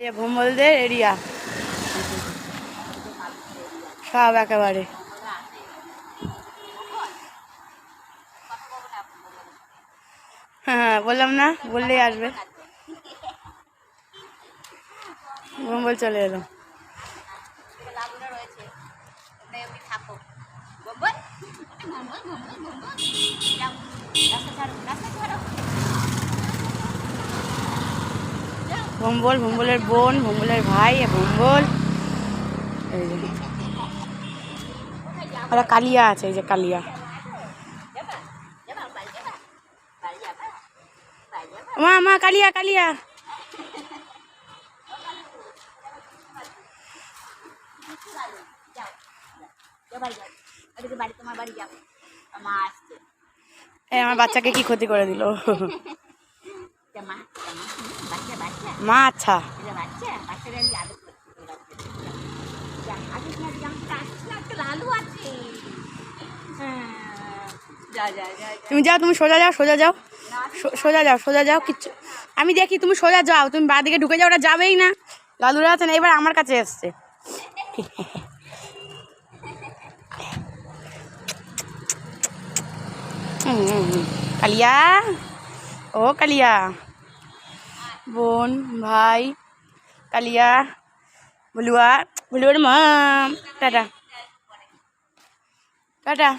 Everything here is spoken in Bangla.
ভোমলদের এরিয়া। সব একেবারে। হ্যাঁ বললাম না বললেই আসবে। ভোমল চলে এলো। থাকো ভোম্বল, ভোম্বলের বোন, ভোম্বলের ভাই, ভোম্বল। ওরা কালিয়া আছে, এই যে কালিয়া। মা মা, কালিয়া কালিয়া। আমার বাচ্চাকে কি ক্ষতি করে দিল? মা আচ্ছা। হ্যাঁ। তুমি যাও তুমি সোজা যাও সোজা যাও। সোজা যাও সোজা যাও কিচ্ছু আমি দেখি তুমি সোজা যাও তুমি বাদিকে ঢুকে যাও ওরা যাবেই না। লালুরা আছে না এবার আমার কাছে এসছে। কালিয়া? ও কালিয়া। বোন ভাই কালিয়া বলুয়া বলুয়ার মা। টাটা। টাটা।